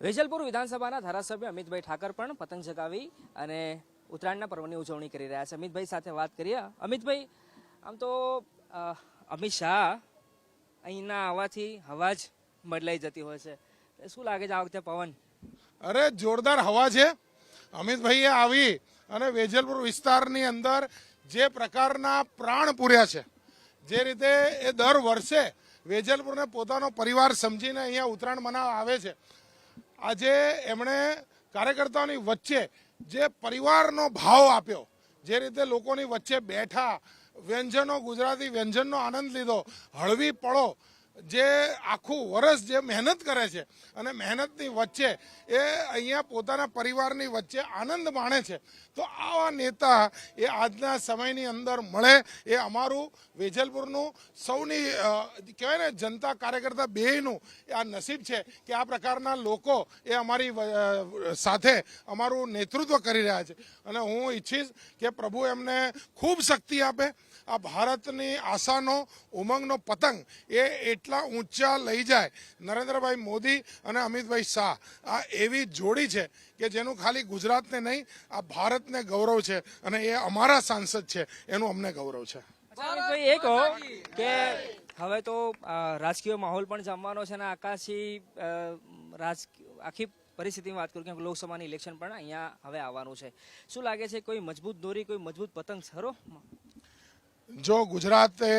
વેજલપુર વિધાનસભાના ધારાસભ્ય અમિતભાઈ ઠાકર પણ પતંગ ચગાવી અને ઉત્તરાયણના પર્વની ઉજવણી કરી રહ્યા છે. અમિતભાઈ સાથે વાત કરીએ. અમિતભાઈ, આમ તો અમિત શાહ અહીંના આવવાથી હવા જ બદલાઈ જતી હોય છે. શું લાગે છે આ વખતે પવન? અરે, જોરદાર હવા છે. અમિતભાઈએ આવી અને વેજલપુર વિસ્તારની અંદર જે પ્રકારના પ્રાણ પૂર્યા છે, જે રીતે એ દર વર્ષે વેજલપુરને પોતાનો પરિવાર સમજીને અહીંયા ઉત્તરાયણ મનાવવા આવે છે. આજે એમણે કાર્યકર્તાઓની વચ્ચે જે પરિવારનો ભાવ આપ્યો, જે રીતે લોકોની વચ્ચે બેઠા, વ્યંજનો, ગુજરાતી વ્યંજનનો આનંદ લીધો, હળવી પળો જે આખું વર્ષ જે મહેનત કરે છે અને મહેનતની વચ્ચે એ અહીંયા પોતાના પરિવારની વચ્ચે આનંદ માણે છે, તો આવા નેતા એ આજના સમયની અંદર મળે. એ અમારું વેજલપુરનું સૌની કહેવાય ને, જનતા કાર્યકર્તા બેયનું આ નસીબ છે કે આ પ્રકારના લોકો એ અમારી સાથે અમારું નેતૃત્વ કરી રહ્યા છે. અને હું ઈચ્છીશ કે પ્રભુ એમને ખૂબ શક્તિ આપે. આ ભારતની આશાનો, ઉમંગનો પતંગ એ એટલા ઊંચા લઈ જાય નરેન્દ્રભાઈ મોદી અને અમિતભાઈ શાહ આ એવી જોડી છે કે જેનું ખાલી ગુજરાતને નહીં આ ભારતને ગૌરવ છે અને એ અમારા સાંસદ છે એનું અમને ગૌરવ છે. એ કહો કે હવે તો રાજકીય માહોલ પણ જમવાનો છે અને આકાશી રાજ આખી પરિસ્થિતિની વાત કરું કે લોકસભાની ઇલેક્શન પણ અહીંયા હવે આવવાનું છે. શું લાગે છે કોઈ મજબૂત દોરી કોઈ મજબૂત પતંગ ખરો? જો ગુજરાતે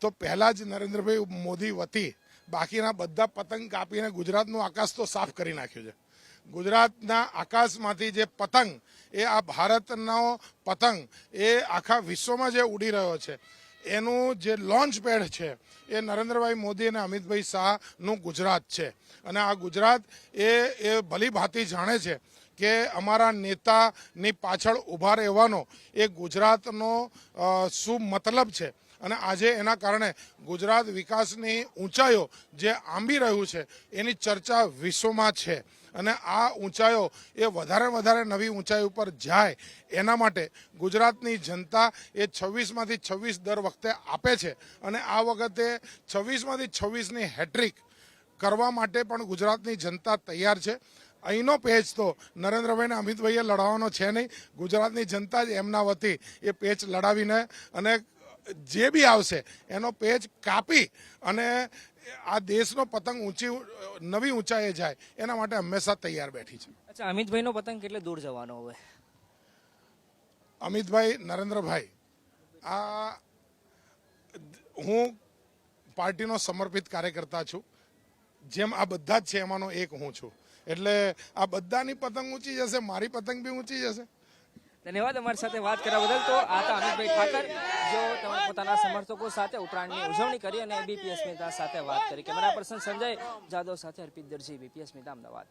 તો પહેલા જ નરેન્દ્રભાઈ મોદી વતી બાકીના બધા પતંગ કાપીને ગુજરાતનું આકાશ તો સાફ કરી નાખ્યું છે. ગુજરાતના આકાશમાંથી જે પતંગ, એ આ ભારતનો પતંગ, એ આખા વિશ્વમાં જે ઉડી રહ્યો છે, એનું જે લોન્ચ પેડ છે એ નરેન્દ્રભાઈ મોદી અને અમિતભાઈ શાહનું ગુજરાત છે. અને આ ગુજરાત એ એ ભલીભાતી જાણે છે કે અમારા નેતાની પાછળ ઊભા રહેવાનો એ ગુજરાતનો શું મતલબ છે? અને આજે એના કારણે ગુજરાત વિકાસની ઊંચાઈઓ જે આંબી રહ્યું છે, એની ચર્ચા વિશ્વમાં છે. અને આ ઊંચાઈઓ એ વધારે વધારે નવી ઊંચાઈ ઉપર જાય, એના માટે ગુજરાતની જનતા એ છવ્વીસમાંથી છવ્વીસ દર વખતે આપે છે. અને આ વખતે છવ્વીસમાંથી છવ્વીસની હેટ્રિક કરવા માટે પણ ગુજરાતની જનતા તૈયાર છે. અહીંનો પેચ તો નરેન્દ્રભાઈ અને અમિતભાઈએ લડાવવાનો છે નહીં. ગુજરાતની જનતા જ એમના વતી એ પેચ લડાવીને અને જે બી આવશે એનો પેચ કાપી અને આ દેશનો પતંગ ઊંચી નવી ઊંચાઈએ જાય એના માટે હંમેશા તૈયાર બેઠી છે. અચ્છા અમિતભાઈનો પતંગ કેટલે દૂર જવાનો હવે? અમિતભાઈ નરેન્દ્રભાઈ આ હું પાર્ટીનો સમર્પિત કાર્યકર્તા છું. જેમ આ બધા જ છે એમાંનો એક હું છું. એટલે આ બધાની પતંગ ઊંચી જશે, મારી પતંગ બી ઊંચી જશે. ધન્યવાદ અમારી સાથે વાત કરવા બદલ. તો આ તો અમિતભાઈ ઠાકર જો તમે પોતાના સમર્થકો સાથે ઉત્તરાયણની ઉજવણી કરી અને બીપીએસ મહેતા સાથે વાત કરી. કેમેરા પર્સન સંજય જાદવ સાથે અર્પિત દરજી બીપીએસ મહેતા અમદાવાદ.